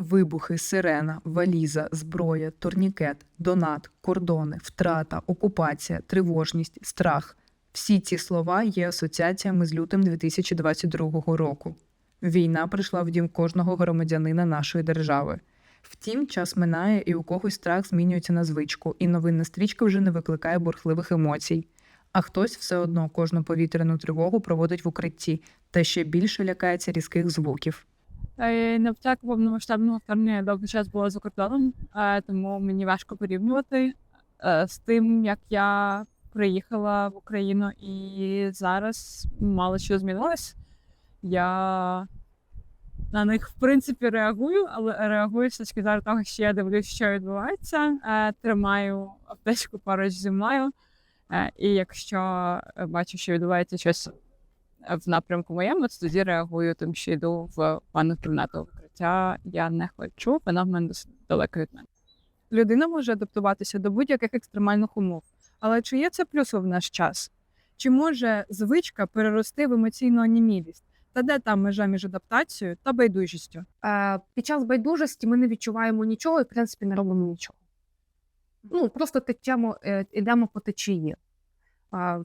Вибухи, сирена, валіза, зброя, турнікет, донат, кордони, втрата, окупація, тривожність, страх. Всі ці слова є асоціаціями з лютим 2022 року. Війна прийшла в дім кожного громадянина нашої держави. Втім, час минає, і у когось страх змінюється на звичку, і новинна стрічка вже не викликає бурхливих емоцій. А хтось все одно кожну повітряну тривогу проводить в укритті та ще більше лякається різких звуків. Е, На початку повномасштабного вторгнення довгий час була за кордоном, е, тому мені важко порівнювати е, з тим, як я приїхала в Україну, і зараз мало що змінилось. Я на них, в принципі, реагую, але реагую з точки зору того, що я дивлюсь, що відбувається. Е, Тримаю аптечку поруч зі мною. І якщо бачу, що відбувається щось в напрямку моєму, то тоді реагую, тим, що йду в ванну кімнату. Укриття я не хочу, вона в мене досить далеко від мене. Людина може адаптуватися до будь-яких екстремальних умов. Але чи є це плюсом в наш час? Чи може звичка перерости в емоційну анімілість? Та де там межа між адаптацією та байдужістю? Е, Під час байдужості ми не відчуваємо нічого і, в принципі, не робимо нічого. Ну, просто течемо, е, йдемо по течії.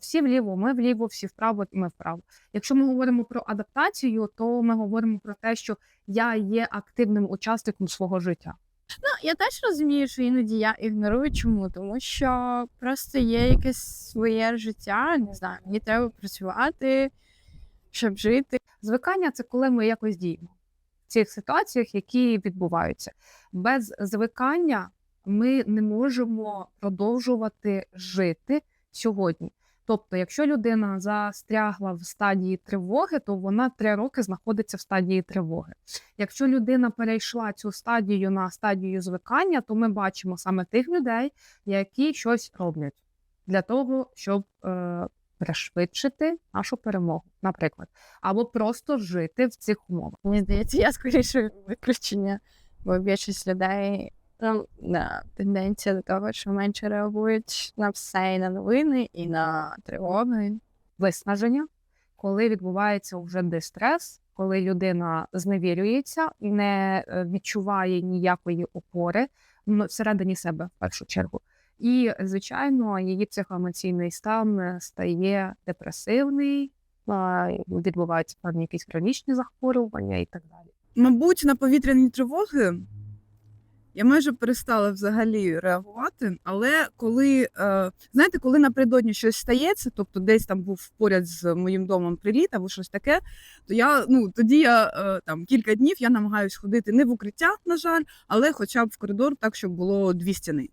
Всі вліво, ми вліво, всі вправо, ми вправо. Якщо ми говоримо про адаптацію, то ми говоримо про те, що я є активним учасником свого життя. Ну, я теж розумію, що іноді я ігнорую чому, тому що просто є якесь своє життя, не знаю, мені треба працювати, щоб жити. Звикання це коли ми якось діємо в цих ситуаціях, які відбуваються. Без звикання ми не можемо продовжувати жити сьогодні. Тобто, якщо людина застрягла в стадії тривоги, то вона три роки знаходиться в стадії тривоги. Якщо людина перейшла цю стадію на стадію звикання, то ми бачимо саме тих людей, які щось роблять для того, щоб е, пришвидшити нашу перемогу, наприклад, або просто жити в цих умовах. Мені здається, я скоріше виключення, бо більшість людей ну, на тенденція до того, що менше реагують на все і на новини, і на тривоги. виснаження, коли відбувається вже дистрес, коли людина зневірюється не е, відчуває ніякої опори м, всередині себе в першу чергу. І, звичайно, її психоемоційний стан е, стає депресивний, відбуваються певні якісь хронічні захворювання і так далі. Мабуть, на повітряні тривоги я майже перестала взагалі реагувати. Але коли е, знаєте, коли напередодні щось стається, тобто десь там був поряд з моїм домом приліт або щось таке, то я ну тоді я е, там кілька днів я намагаюсь ходити не в укриття, на жаль, але хоча б в коридор, так щоб було дві стіни.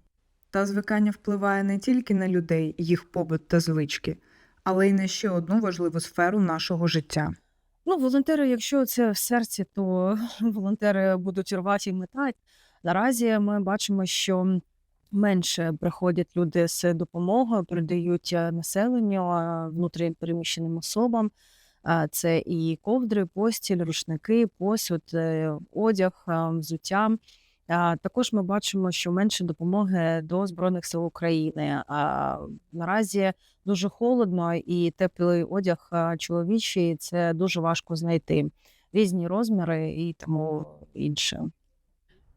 Та звикання впливає не тільки на людей, їх побут та звички, але й на ще одну важливу сферу нашого життя. Ну, волонтери, якщо це в серці, то волонтери будуть рвати і метати. Наразі ми бачимо, що менше приходять люди з допомогою, передають е, населенню, внутрішньопереміщеним особам. Це і ковдри, постіль, рушники, посуд, е, одяг, е, взуття. Також ми бачимо, що менше допомоги до Збройних сил України. А Наразі дуже холодно, і теплий одяг чоловічий це дуже важко знайти. Різні розміри і тому інше.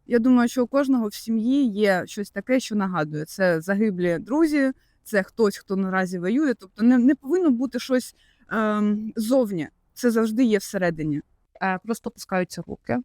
Я думаю, що у кожного в сім'ї є щось таке, що нагадує. Це загиблі друзі, це хтось, хто наразі воює. Тобто не, не повинно бути щось ем, зовні. Це завжди є всередині. Е, Просто пускаються руки.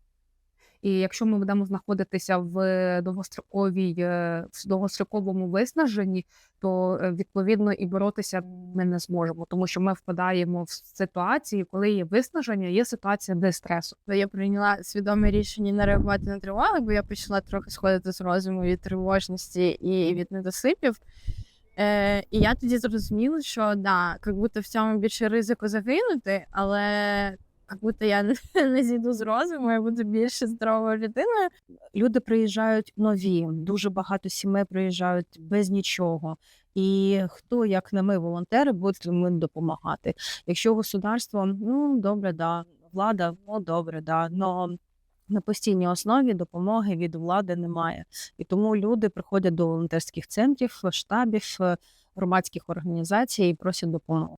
І якщо ми будемо знаходитися в довгостроковій, е, в довгостроковому виснаженні, то е, відповідно і боротися ми не зможемо, тому що ми впадаємо в ситуації, коли є виснаження, є ситуація дистресу. Бо я прийняла свідоме рішення не реагувати на тривоги, бо я почала трохи сходити з розуму від тривожності і від недосипів. Е, і я тоді зрозуміла, що да, як будто в цьому більше ризику загинути, але як будто я не, зійду з розуму, я буду більше здоровою людиною. Люди приїжджають нові, дуже багато сімей приїжджають без нічого. І хто, як не ми, волонтери, будуть їм допомагати. Якщо государство, ну добре, да, влада, ну добре, да. Но на постійній основі допомоги від влади немає. І тому люди приходять до волонтерських центрів, штабів, е, громадських організацій і просять допомоги.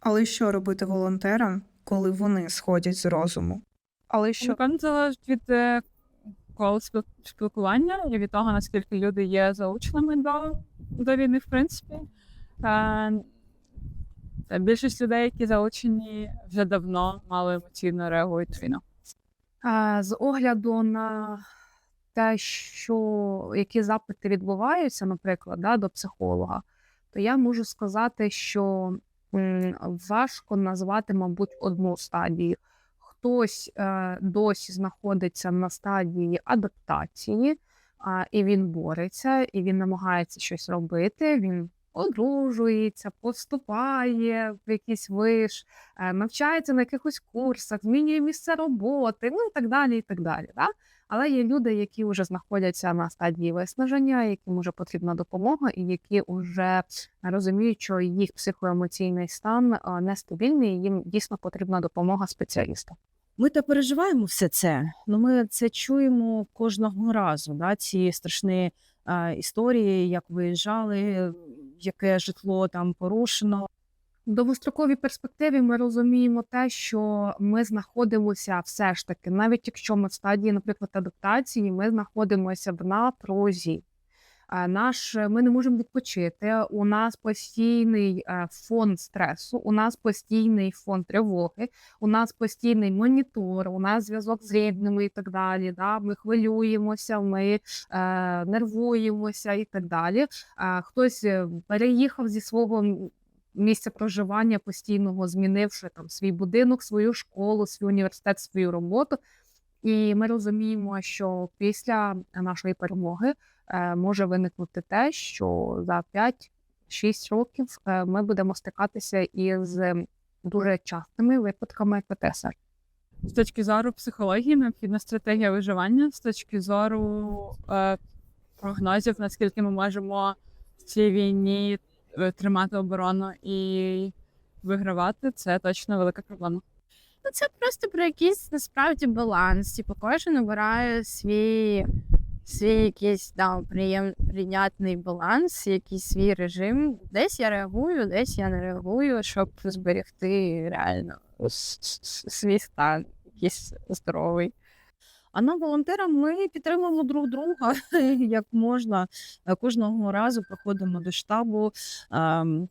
Але що робити волонтерам, коли вони сходять з розуму? Але що? Напевно, залежить від е, коло спілкування і від того, наскільки люди є залученими до, до війни, в принципі. Е, та більшість людей, які залучені, вже давно мало емоційно реагують війну. З огляду на те, що які запити відбуваються, наприклад, да, до психолога, то я можу сказати, що важко назвати, мабуть, одну стадію. Хтось е, досі знаходиться на стадії адаптації, і він бореться, і він намагається щось робити. Він одружується, поступає в якийсь виш, е, навчається на якихось курсах, змінює місце роботи, ну і так далі. і так далі. Да? Але є люди, які вже знаходяться на стадії виснаження, яким вже потрібна допомога, і які вже розуміють, що їх психоемоційний стан е, нестабільний, і їм дійсно потрібна допомога спеціаліста. Ми та переживаємо все це. Ну ми це чуємо кожного разу. Да? Ці страшні е, історії, як виїжджали, яке житло там порушено. В довгостроковій перспективі ми розуміємо те, що ми знаходимося все ж таки, навіть якщо ми в стадії, наприклад, адаптації, ми знаходимося в напрузі. Е, Наш ми не можемо відпочити. У нас постійний е, фон стресу, у нас постійний фон тривоги, у нас постійний монітор, у нас зв'язок з рідними і так далі. Да? Ми хвилюємося, ми е, нервуємося і так далі. Е, хтось е, переїхав зі свого м- місця проживання постійного, змінивши там свій будинок, свою школу, свій університет, свою роботу. І ми розуміємо, що після нашої перемоги е, може виникнути те, що за 5-6 років е, ми будемо стикатися із дуже частими випадками ПТСР. З точки зору психології необхідна стратегія виживання, з точки зору е, прогнозів, наскільки ми можемо в цій війні е, тримати оборону і вигравати, це точно велика проблема. Ну, це просто про якийсь насправді баланс. Типу, кожен обирає свій, свій якийсь да, приєм, прийнятний баланс, якийсь свій режим. Десь я реагую, десь я не реагую, щоб зберегти реально свій стан, якийсь здоровий. А нам, волонтерам, ми підтримуємо друг друга як можна. Кожного разу приходимо до штабу, ем,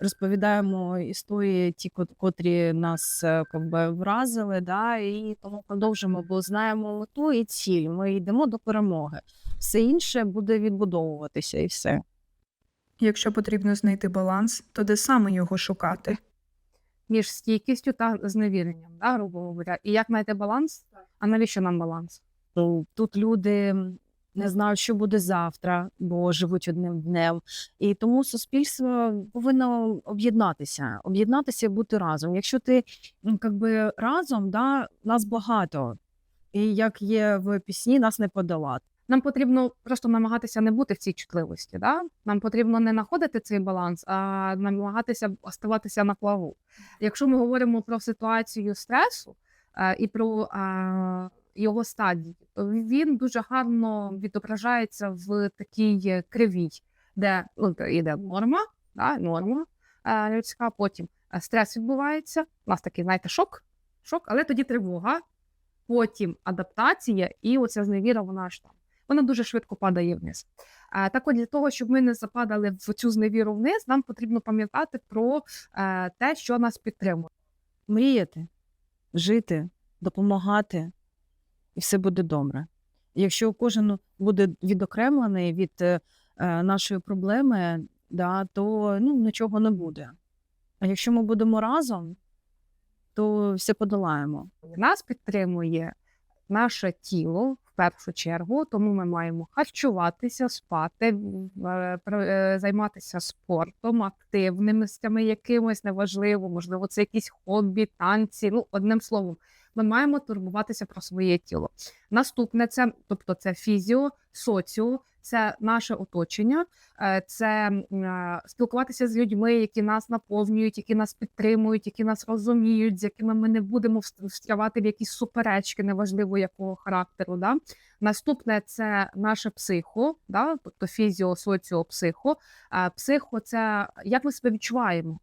розповідаємо історії, ті, кот- котрі нас е, как би, вразили, да, і тому продовжимо, бо знаємо мету і ціль. Ми йдемо до перемоги. Все інше буде відбудовуватися і все. Якщо потрібно знайти баланс, то де саме його шукати? між стійкістю та зневіренням, да, грубо говоря. І як знайти баланс? А навіщо нам баланс? Тут люди не знають, що буде завтра, бо живуть одним днем. І тому суспільство повинно об'єднатися, об'єднатися і бути разом. Якщо ти ну, как би, разом, да, нас багато. І як є в пісні, нас не подолати. Нам потрібно просто намагатися не бути в цій чутливості. Да? Нам потрібно не знаходити цей баланс, а намагатися оставатися на плаву. Якщо ми говоримо про ситуацію стресу е, і про е, його стадії, то він дуже гарно відображається в такій кривій, де ну, йде норма, да, норма е, людська, потім е, стрес відбувається. У нас такий, знаєте, шок, шок, але тоді тривога, потім адаптація, і оця зневіра, вона ж там. Вона дуже швидко падає вниз. Е, Так от для того, щоб ми не западали в цю зневіру вниз, нам потрібно пам'ятати про е, те, що нас підтримує. Мріяти, жити, допомагати, і все буде добре. Якщо кожен буде відокремлений від е, нашої проблеми, да, то ну, нічого не буде. А якщо ми будемо разом, то все подолаємо. Нас підтримує наше тіло в першу чергу, тому ми маємо харчуватися, спати, е, е, займатися спортом, активними якимось неважливо, можливо, це якісь хобі, танці. Ну, одним словом, ми маємо турбуватися про своє тіло. Наступне це, тобто, це фізіо, соціо, це наше оточення, е, це е, спілкуватися з людьми, які нас наповнюють, які нас підтримують, які нас розуміють, з якими ми не будемо встрявати в якісь суперечки, неважливо якого характеру. Да? Наступне це наше психо, да? тобто фізіо, соціо, психо. Е, Психо це як ми себе відчуваємо.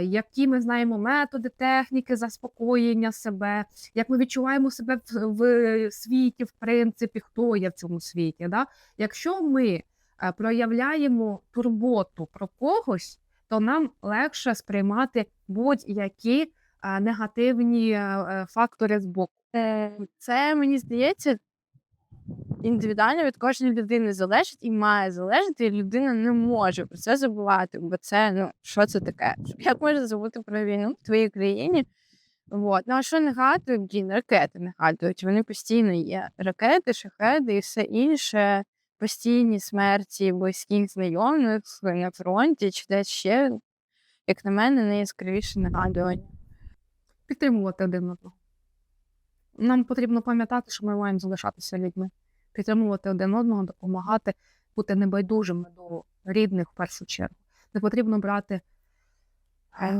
Які ми знаємо методи, техніки заспокоєння себе, як ми відчуваємо себе в, світі, в принципі, хто є в цьому світі. Да? Якщо ми е, проявляємо турботу про когось, то нам легше сприймати будь-які е, негативні е, фактори з боку. Це мені здається індивідуально від кожної людини залежить і має залежати, і людина не може про це забувати, бо це ну що це таке? Як можна забути про війну в твоїй країні? Вот. Ну а що нагадують, блін, ракети нагадують. Вони постійно є. Ракети, шахеди і все інше, постійні смерті близьких знайомих на фронті чи десь ще, як на мене, найяскравіше нагадування. Підтримувати один одного. Нам потрібно пам'ятати, що ми маємо залишатися людьми, підтримувати один одного, допомагати, бути небайдужими до рідних в першу чергу. Не потрібно брати е,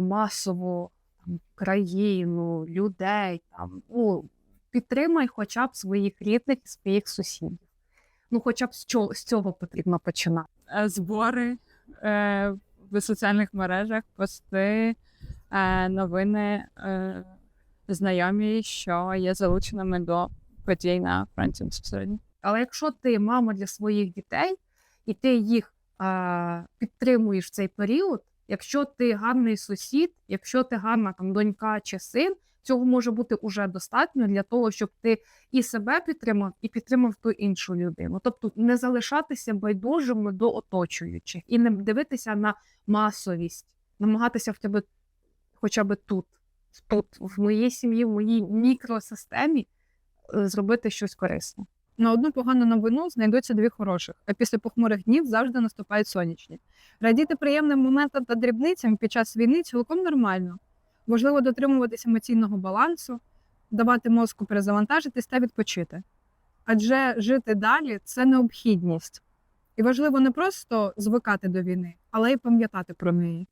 масово там, країну, людей. Там, ну, підтримай хоча б своїх рідних і своїх сусідів. Ну, хоча б з цього, з цього потрібно починати. Е, збори е, в соціальних мережах, пости, е, новини, е, знайомі, що є залученими до подій на фронті безпосередньо. Але якщо ти мама для своїх дітей, і ти їх а, підтримуєш в цей період, якщо ти гарний сусід, якщо ти гарна там донька чи син, цього може бути уже достатньо для того, щоб ти і себе підтримав, і підтримав ту іншу людину. Тобто не залишатися байдужими до оточуючих і не дивитися на масовість, намагатися в тебе хоча б тут, тут, в моїй сім'ї, в моїй мікросистемі е, зробити щось корисне. На одну погану новину знайдуться дві хороших, а після похмурих днів завжди наступають сонячні. Радіти приємним моментам та дрібницям під час війни цілком нормально. Важливо дотримуватися емоційного балансу, давати мозку перезавантажитись та відпочити. Адже жити далі це необхідність. І важливо не просто звикати до війни, але й пам'ятати про неї.